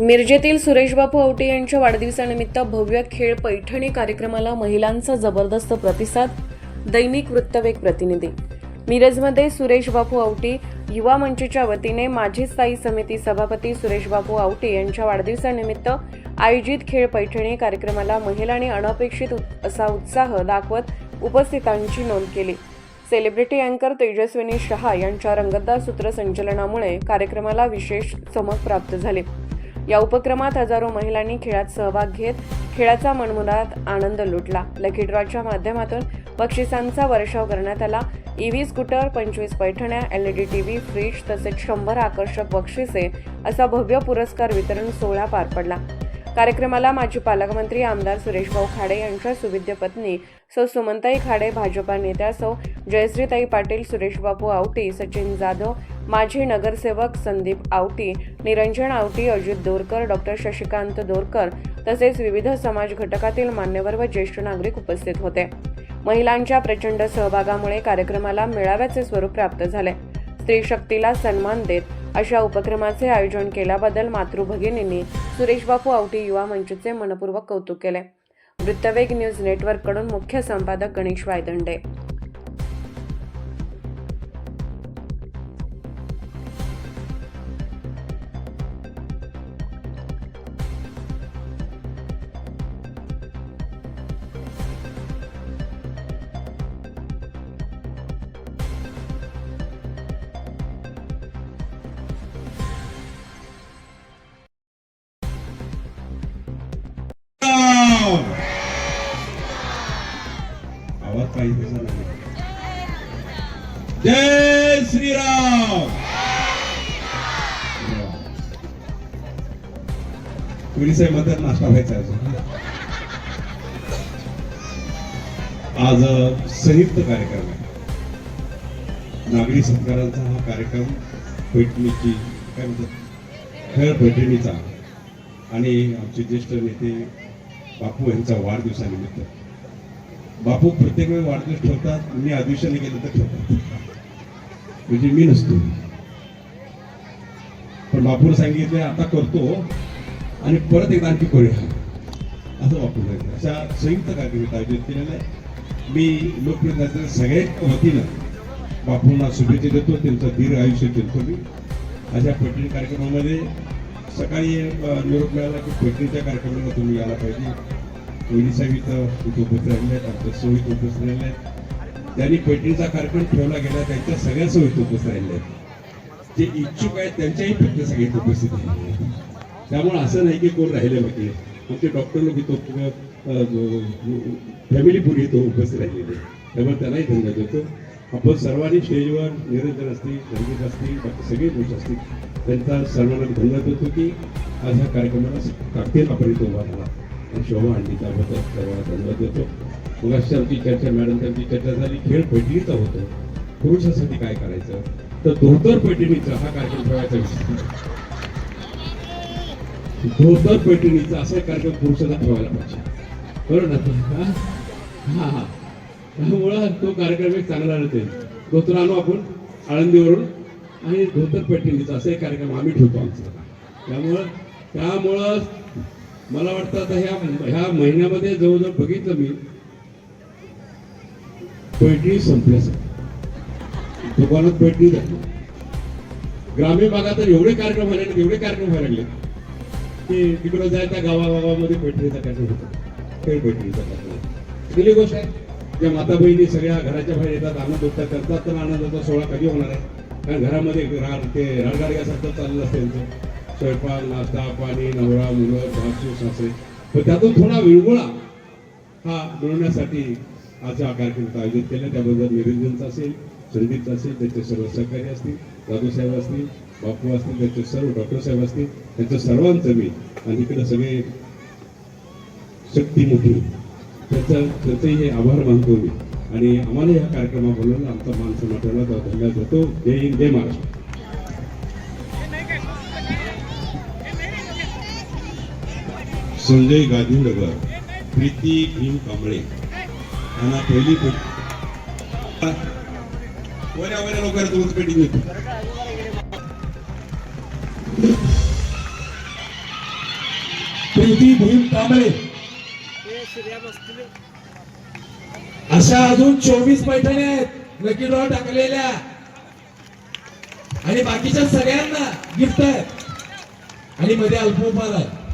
मिरजेतील सुरेशबापू आवटे यांच्या वाढदिवसानिमित्त भव्य खेळ पैठणी कार्यक्रमाला महिलांचा जबरदस्त प्रतिसाद दैनिक वृत्तवेग प्रतिनिधी. मिरजमध्ये सुरेश बापू आवटी युवा मंचच्या वतीने माझी स्थायी समिती सभापती सुरेश बापू आवटे यांच्या वाढदिवसानिमित्त आयोजित खेळ पैठणी कार्यक्रमाला महिलांनी अनपेक्षित असा उत्साह दाखवत उपस्थितांची नोंद केली. सेलिब्रिटी अँकर तेजस्विनी शहा यांच्या रंगतदार सूत्रसंचलनामुळे कार्यक्रमाला विशेष चमक प्राप्त झाली. या उपक्रमात हजारो महिलांनी खेळात सहभाग घेत खेळाचा मनमुरात आनंद लुटला. लकी ड्रॉच्या माध्यमातून बक्षिसांचा वर्षाव करण्यात आला. ईव्ही स्कूटर पंचवीस पैठण्या एलईडी टीव्ही फ्रीज तसेच शंभर आकर्षक बक्षिसे असा भव्य पुरस्कार वितरण सोहळा पार पडला. कार्यक्रमाला माजी पालकमंत्री आमदार सुरेशभाऊ खाडे यांच्या सुविद्य पत्नी सौ सुमंताई खाडे भाजपा नेत्या सौ जयश्रीताई पाटील सुरेशबापू आवटी सचिन जाधव माजी नगरसेवक संदीप आवटी निरंजन आवटी अजित दोरकर डॉक्टर शशिकांत दोरकर तसेच विविध समाज घटकातील मान्यवर व ज्येष्ठ नागरिक उपस्थित होते. महिलांच्या प्रचंड सहभागामुळे कार्यक्रमाला मेळाव्याचे स्वरूप प्राप्त झाले. स्त्री शक्तीला सन्मान देत अशा उपक्रमाचे आयोजन केल्याबद्दल मातृभगिनींनी सुरेशबापू आवटी युवा मंचचे मनपूर्वक कौतुक केले. वृत्तवेग न्यूज नेटवर्ककडून मुख्य संपादक गणेश वायदंडे. जय श्रीराम. पोलीस आहे नाश्ता व्हायचा आहे आज संयुक्त कार्यक्रम आहे. नागरी सत्कारांचा हा कार्यक्रम पैठणीची काय म्हणतात खेळ पैठणीचा आणि आमचे ज्येष्ठ नेते बापू यांचा वाढदिवसानिमित्त. बापू प्रत्येक वेळी वाढदिवस ठेवतात मी आदिवसाने गेलं तर ठेवतात. म्हणजे मी नसतो. पण बापूर सांगितले आता करतो आणि परत एकदा आणखी करूया. असं बापू सांगितलं. अशा संयुक्त कार्यक्रम आयोजित केलेलं आहे मी लोकप्रतिनिधी सगळ्या वतीनं बापूंना शुभेच्छा देतो त्यांचं दीर्घ आयुष्य देतो मी अशा पैठणी कार्यक्रमामध्ये सकाळी निरोप मिळाला की पैठणीच्या कार्यक्रमाला तुम्ही यायला पाहिजे. कोहली साहेब इथं उपस्थित राहिले आहेत आमच्या सोयीत उपस्थित राहिले आहेत त्यांनी पैठणीचा कार्यक्रम ठेवला गेला त्यांच्या सगळ्या सोयीत उपस्थित राहिले जे इच्छुक आहेत त्यांच्याही पैठणी सगळ्यात उपस्थित राहिले. त्यामुळे असं नाही की कोण राहिले बाकी. आमचे डॉक्टर लोक येतो फॅमिली पूर्वी येतो उपस्थित राहिलेले. त्यामुळे त्यालाही धन्यवाद देतो. आपण सर्वांनी स्टेजवर निरंजन असतील संगीत असतील बाकी सगळे गोष्ट असतील त्यांचा सर्वांना धन्यवाद देतो की आज ह्या कार्यक्रमाला ताकदीन आपण इथं उभा राहिला आणि शोभा आणली त्याबद्दल सर्वांना धन्यवाद देतो. मग आमची चर्चा मॅडम त्यांची चर्चा झाली. खेळ पैठणीचा होतो. पुरुषासाठी काय करायचं? तर धोतर पैठणीचा हा कार्यक्रम ठेवायचा विषय. धोतर पैठणीचा असा कार्यक्रम पुरुषाला ठेवायला पाहिजे. बरोबर ना हा? हा त्यामुळं तो कार्यक्रम एक चांगला राहते धोतर आणू आपण आळंदीवरून. आणि धोतर पैठणीचा असा एक कार्यक्रम आम्ही ठेवतो आमचा. त्यामुळं त्यामुळं मला वाटतं आता ह्या ह्या महिन्यामध्ये जवळजवळ बघितलं मी पैठणी संपल्याचं दुकानात पैठणी झाली ग्रामीण भागात तर एवढे कार्यक्रम व्हायला एवढे कार्यक्रम व्हायला लागले की तिकडं जाय त्या गावागावामध्ये पैठणीचा कार्यक्रम होतं. खेळ पैठणीचा कार्यक्रम पहिली गोष्ट आहे ज्या माता बहिणी सगळ्या घराच्या बाहेर येतात आनंद होतात करतात तर आनंदाचा सोहळा कधी होणार आहे? कारण घरामध्ये रा ते रणगाडग्यासारखं चाललं असतं त्यांचं स्वयंपाक नाश्ता पाणी नवरा मुलं सासू सासरे. पण त्यातून थोडा विरगुळा हा मिळवण्यासाठी आज हा कार्यक्रम आयोजित केला. त्याबद्दल निरंजनचा असेल संदीपचा असेल त्यांचे सर्व सहकारी असतील जाधव साहेब असतील बापू असतील त्यांचे सर्व डॉक्टर साहेब असतील त्यांचं सर्वांचं मी आणि इकडे सगळे शक्ती मोठी त्याचं त्याचंही हे आभार मानतो मी. आणि आम्हाला ह्या कार्यक्रमात बोलवलं आमचा मान सन्मान तर धन्यवाद देतो. जय हिंद जय महाराष्ट्र. संजय गांधीनगर प्रीती भीम कांबळे. यांना पहिली पेट वऱ्या वऱ्या लोकांना तुमचं पेटी देतो प्रीती भीम कांबळे अशा अजून चोवीस पैठणी आहेत. लकी ड्रॉ टाकलेल्या. आणि बाकीच्या सगळ्यांना गिफ्ट आहे आणि मध्ये अल्पोपाल आहे